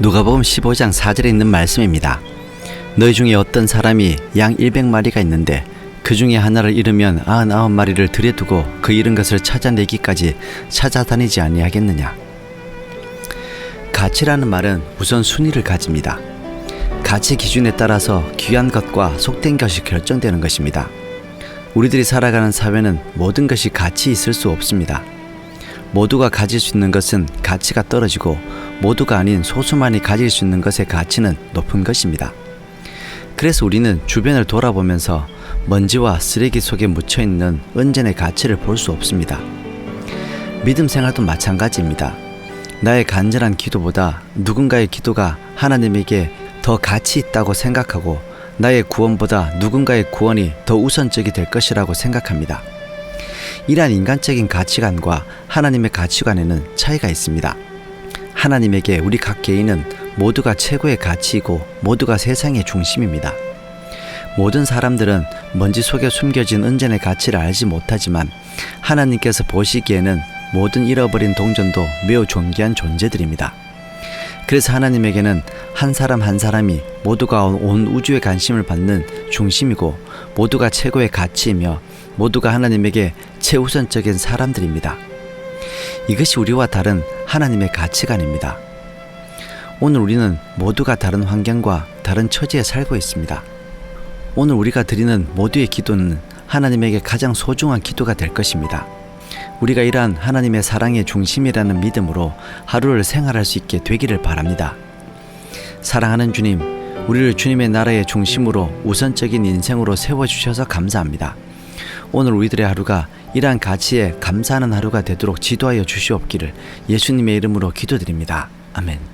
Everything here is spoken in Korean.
누가복음 15장 4절에 있는 말씀입니다. 너희 중에 어떤 사람이 양 100마리가 있는데 그 중에 하나를 잃으면 99마리를 들여두고 그 잃은 것을 찾아내기까지 찾아다니지 아니하겠느냐. 가치라는 말은 우선 순위를 가집니다. 가치 기준에 따라서 귀한 것과 속된 것이 결정되는 것입니다. 우리들이 살아가는 사회는 모든 것이 가치 있을 수 없습니다. 모두가 가질 수 있는 것은 가치가 떨어지고 모두가 아닌 소수만이 가질 수 있는 것의 가치는 높은 것입니다. 그래서 우리는 주변을 돌아보면서 먼지와 쓰레기 속에 묻혀 있는 은전의 가치를 볼 수 없습니다. 믿음 생활도 마찬가지입니다. 나의 간절한 기도보다 누군가의 기도가 하나님에게 더 가치 있다고 생각하고 나의 구원보다 누군가의 구원이 더 우선적이 될 것이라고 생각합니다. 이러한 인간적인 가치관과 하나님의 가치관에는 차이가 있습니다. 하나님에게 우리 각 개인은 모두가 최고의 가치이고 모두가 세상의 중심입니다. 모든 사람들은 먼지 속에 숨겨진 은전의 가치를 알지 못하지만 하나님께서 보시기에는 모든 잃어버린 동전도 매우 존귀한 존재들입니다. 그래서 하나님에게는 한 사람 한 사람이 모두가 온 우주의 관심을 받는 중심이고 모두가 최고의 가치이며 모두가 하나님에게 최우선적인 사람들입니다. 이것이 우리와 다른 하나님의 가치관입니다. 오늘 우리는 모두가 다른 환경과 다른 처지에 살고 있습니다. 오늘 우리가 드리는 모두의 기도는 하나님에게 가장 소중한 기도가 될 것입니다. 우리가 이러한 하나님의 사랑의 중심이라는 믿음으로 하루를 생활할 수 있게 되기를 바랍니다. 사랑하는 주님, 우리를 주님의 나라의 중심으로 우선적인 인생으로 세워주셔서 감사합니다. 오늘 우리들의 하루가 이러한 가치에 감사하는 하루가 되도록 지도하여 주시옵기를 예수님의 이름으로 기도드립니다. 아멘.